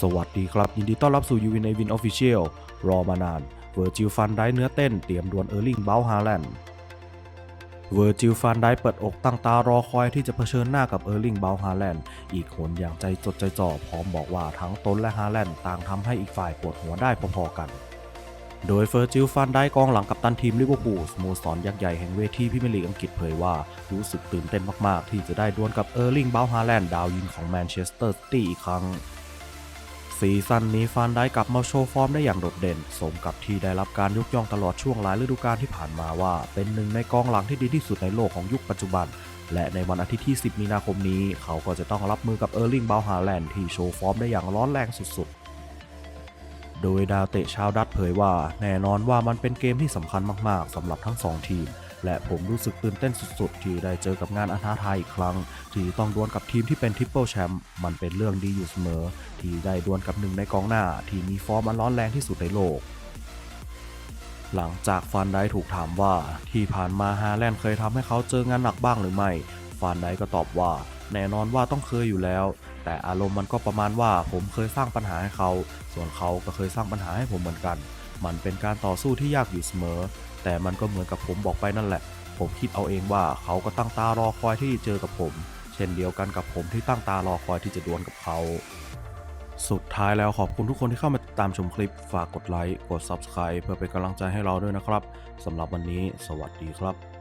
สวัสดีครับ ยินดีต้อนรับสู่ยูวินในวินออฟฟิเชียลรอมานานเวอร์จิลฟันได้เนื้อเต้นเตรียมดวลเออร์ลิงเบลฮาแลนด์เวอร์จิลฟันได้เปิดอกตั้งตารอคอยที่จะเผชิญหน้ากับเออร์ลิงเบลฮาแลนด์อีกคนอย่างใจจดใจจ่อพร้อมบอกว่าทั้งตนและฮาแลนด์ต่างทำให้อีกฝ่ายปวดหัวได้พอๆกัน โดยเฟอร์จิลฟันได้กองหลังกับตันทีมลิเวอร์พูลสโมสรยักษ์ใหญ่แห่งเวทีพรีเมียร์ลีอังกฤษเผยว่า รู้สึกตื่นเต้นมากๆ ที่จะได้ดวลกับเออร์ลิงเบลฮาแลนด์ดาวยิงของแมนเชสเตอร์ซิตี้อีกครั้ง ซีซั่นนี้ฟานได้กลับมาโชว์ฟอร์มได้อย่างโดดเด่น สมกับที่ได้รับการยกย่องตลอดช่วงหลายฤดูกาลที่ผ่านมาว่า เป็นหนึ่งในกองหลังที่ดีที่สุดในโลกของยุคปัจจุบัน และในวันอาทิตย์ที่ 10 มีนาคมนี้ เขาก็จะต้องรับมือกับเออร์ลิงเบลฮาแลนด์ที่โชว์ฟอร์มได้อย่างร้อนแรงสุดๆโดยดาวเตะชาวดัตเผยว่า แน่นอนว่ามันเป็นเกมที่สำคัญมาก ๆสำหรับทั้งสองทีม และผมรู้สึกตื่นเต้นสุดๆ ที่ได้เจอกับงานอันท้าทายอีกครั้ง ที่ต้องดวลกับทีมที่เป็นทริปเปิลแชมป์มันเป็นเรื่องดีอยู่เสมอ ที่ได้ดวลกับหนึ่งในกองหน้า ที่มีฟอร์มอันร้อนแรงที่สุดในโลก หลังจากฟันไดถูกถามว่าที่ผ่านมาฮาแลนด์เคยทำให้เขาเจองานหนักบ้างหรือไม่ฟันไดก็ตอบว่า แน่นอนว่าต้องเคยอยู่แล้ว แต่อารมณ์มันก็ประมาณว่าผมเคยสร้างปัญหาให้เขา ส่วนเขาก็เคยสร้างปัญหาให้ผมเหมือนกัน มันเป็นการต่อสู้ที่ยากอยู่เสมอ แต่มันก็เหมือนกับผมบอกไปนั่นแหละ ผมคิดเอาเองว่าเขาก็ตั้งตารอคอยที่จะเจอกับผม เช่นเดียวกันกับผมที่ตั้งตารอคอยที่จะดวลกับเขา สุดท้ายแล้วขอบคุณทุกคนที่เข้ามาติดตามชมคลิป ฝากกดไลค์ กด Subscribe เพื่อเป็นกำลังใจให้เราด้วยนะครับสำหรับวันนี้ สวัสดีครับ